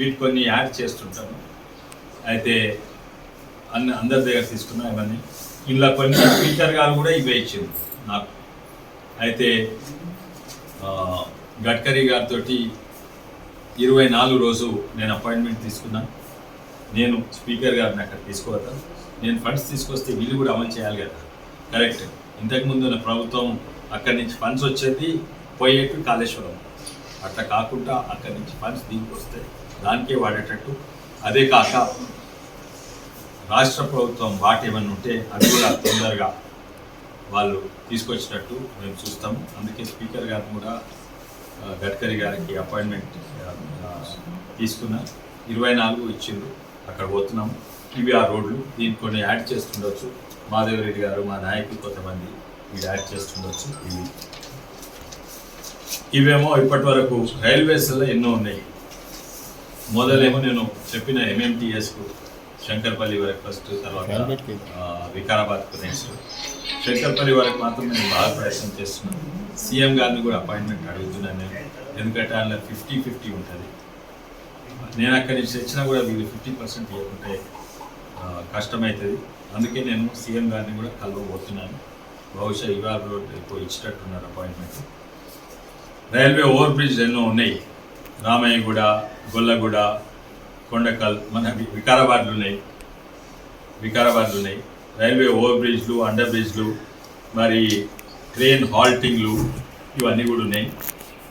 వీటి కొన్ని యాడ్ చేస్తుంటాను. అయితే అన్ని అందరి దగ్గర తీసుకున్నా ఇవన్నీ. ఇలా కొన్ని స్పీకర్ గారు కూడా ఇవే ఇచ్చింది నాకు. అయితే గడ్కరీ గారితో ఇరవై నాలుగు రోజు నేను అపాయింట్మెంట్ తీసుకున్నాను నేను స్పీకర్ గారిని అక్కడ తీసుకోవద్దాను నేను ఫండ్స్ తీసుకొస్తే వీళ్ళు కూడా అమలు చేయాలి కదా. కరెక్ట్. ఇంతకుముందు ప్రభుత్వం అక్కడి నుంచి ఫండ్స్ వచ్చేది పోయేట్టు కాళేశ్వరం. అట్లా కాకుండా అక్కడి నుంచి ఫండ్స్ దీనికి వస్తే దానికే వాడేటట్టు. అదే కాక రాష్ట్ర ప్రభుత్వం వాటి ఏమైనా ఉంటే అవి కూడా తొందరగా వాళ్ళు తీసుకొచ్చినట్టు మేము చూస్తాం. అందుకే స్పీకర్ గారు కూడా గడ్కరీ గారికి అపాయింట్మెంట్ తీసుకున్నా ఇరవై నాలుగు ఇచ్చిండ్రు. అక్కడ పోతున్నాము ఇవి ఆ రోడ్లు దీన్ని కొన్ని యాడ్ చేస్తుండొచ్చు. మాధవరెడ్డి గారు మా నాయకులు కొంతమంది ఇవి యాడ్ చేస్తుండొచ్చు. ఇవి ఇవేమో ఇప్పటి వరకు రైల్వేస్లో ఎన్నో ఉన్నాయి. మొదలేమో నేను చెప్పిన ఎంఎంటీఎస్కు శంకర్పల్లి వరకు ఫస్ట్ తర్వాత వికారాబాద్కు నెక్స్ట్ శంకర్పల్లి వరకు మాత్రం నేను బాగా ప్రయత్నం చేస్తున్నాను సీఎం గారిని కూడా అపాయింట్మెంట్ అడుగుతున్నాను నేను. ఎందుకంటే అందులో ఫిఫ్టీ ఫిఫ్టీ ఉంటుంది. నేను అక్కడి నుంచి తెచ్చినా కూడా వీళ్ళు ఫిఫ్టీ పర్సెంట్ ఇవ్వకుంటే కష్టమవుతుంది అందుకే నేను సీఎం గారిని కూడా కలవబోతున్నాను. బహుశా ఇవాళ రోడ్ ఇప్పుడు ఇచ్చినట్టున్నారు అపాయింట్మెంట్ రైల్వే ఓవర్ బ్రిడ్జ్ ఎన్నో ఉన్నాయి. రామయ్యగూడ గొల్లగూడ కొండకల్ మన వికారాబాద్లు ఉన్నాయి. వికారాబాద్లు ఉన్నాయి. రైల్వే ఓవర్ బ్రిడ్జ్లు అండర్ బ్రిడ్జ్లు మరి ట్రైన్ హాల్టింగ్లు ఇవన్నీ కూడా ఉన్నాయి.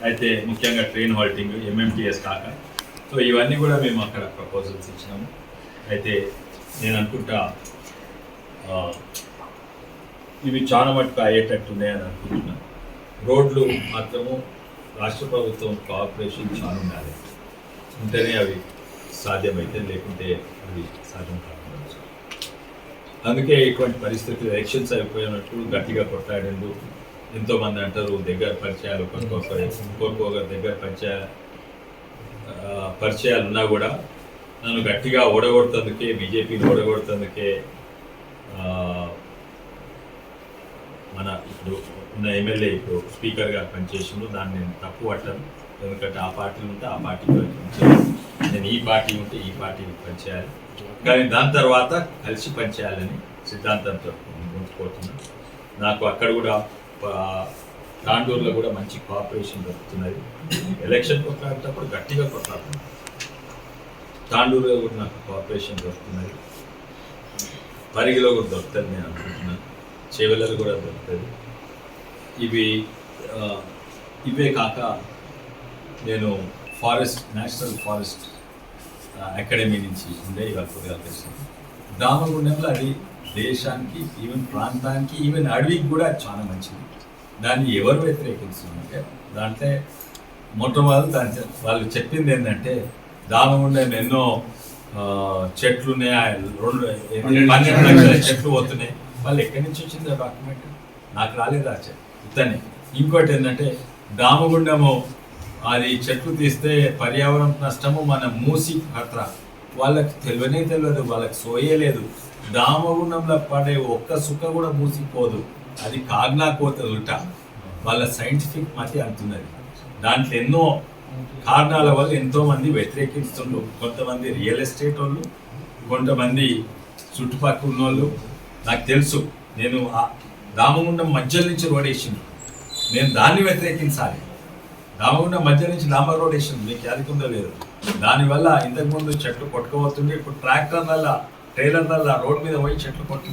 అయితే ముఖ్యంగా ట్రైన్ హాల్టింగ్ ఎంఎంటీఎస్ కాక. సో ఇవన్నీ కూడా మేము అక్కడ ప్రపోజల్స్ ఇచ్చినాము. అయితే నేను అనుకుంటా ఇవి చాలా మటుకు అయ్యేటట్టు ఉన్నాయని అనుకుంటున్నాను. రోడ్లు మాత్రము రాష్ట్ర ప్రభుత్వం కోఆపరేషన్ చాలా ఉండాలి ఉంటేనే అవి సాధ్యమైతే లేకుంటే అవి సాధ్యం కాకుండా అందుకే ఇటువంటి పరిస్థితులు ఎలక్షన్స్ అయిపోయినట్టు గట్టిగా కొట్లాడిండు ఎంతోమంది అంటారు దగ్గర పరిచయాలు ఒకరికొకరు ఇంకొకరి దగ్గర పరిచయ పరిచయాలు ఉన్నా కూడా నన్ను గట్టిగా ఓడగొడుతందుకే బీజేపీని ఓడగొడుతందుకే ఆ, ఇప్పుడు ఉన్న ఎమ్మెల్యే ఇప్పుడు స్పీకర్గా పనిచేసిండు దాన్ని నేను తప్పు పట్టను. ఎందుకంటే ఆ పార్టీ ఉంటే ఆ పార్టీకి పనిచేయాలి. నేను ఈ పార్టీ ఉంటే ఈ పార్టీకి పనిచేయాలి. కానీ దాని తర్వాత కలిసి పనిచేయాలని సిద్ధాంతంతో ముందుకుపోతున్నాను నాకు అక్కడ కూడా తాండూరులో కూడా మంచి కోఆపరేషన్ దొరుకుతున్నది. ఎలక్షన్ కొట్లాడేటప్పుడు గట్టిగా కొట్లాడుతున్నాను. తాండూరులో కూడా నాకు కోఆపరేషన్ దొరుకుతున్నది. పరిగిలో కూడా దొరుకుతుంది నేను అనుకుంటున్నాను. చెవులలో కూడా దొరుకుతుంది. ఇవి ఇవే కాక నేను ఫారెస్ట్ నేషనల్ ఫారెస్ట్ అకాడమీ నుంచి ఉండే ఇవాళ కొద్దిగా తెలిసింది దామగుండంలో అది దేశానికి ఈవెన్ ప్రాంతానికి ఈవెన్ అడవికి కూడా చాలా మంచిది. దాన్ని ఎవరు వ్యతిరేకించారంటే దాంట్లో మొట్టమొదటి దాని వాళ్ళు చెప్పింది ఏంటంటే దామగుండం ఎన్నో చెట్లు ఉన్నాయి ఆ రెండు పన్నెండు లక్షల చెట్లు పోతున్నాయి. వాళ్ళు ఎక్కడి నుంచి వచ్చింది ఆ డాక్యుమెంట్? నాకు రాలేదు ఆ చెట్టు. ఇతనే. ఇంకోటి ఏంటంటే దామగుండము అది చెట్లు తీస్తే పర్యావరణ నష్టము మన మూసి ఖతరా వాళ్ళకి తెలియనే తెలియదు వాళ్ళకి సోయలేదు దామగుండంలో పడే ఒక్క సుక్క కూడా మూసిపోదు. అది కాగ్నాకోత ఉల్టా వాళ్ళ సైంటిఫిక్ మతి అంటున్నది దాంట్లో ఎన్నో కారణాల వల్ల ఎంతోమంది వ్యతిరేకిస్తుండ్రు. కొంతమంది రియల్ ఎస్టేట్ వాళ్ళు కొంతమంది చుట్టుపక్కల ఉన్న వాళ్ళు నాకు తెలుసు. నేను దామగుండం మధ్యలో నుంచి రోడ్ వేసిండు. నేను దాన్ని వ్యతిరేకించాలి. దామగుండం మధ్య నుంచి డాంబర్ రోడ్ వేసింది మీకు యాదకుందో లేదు. దానివల్ల ఇంతకుముందు చెట్లు కొట్టుకోబోతుండే ఇప్పుడు ట్రాక్టర్లల్ల ట్రైలర్లల్ల రోడ్ మీద పోయి చెట్లు కొట్టి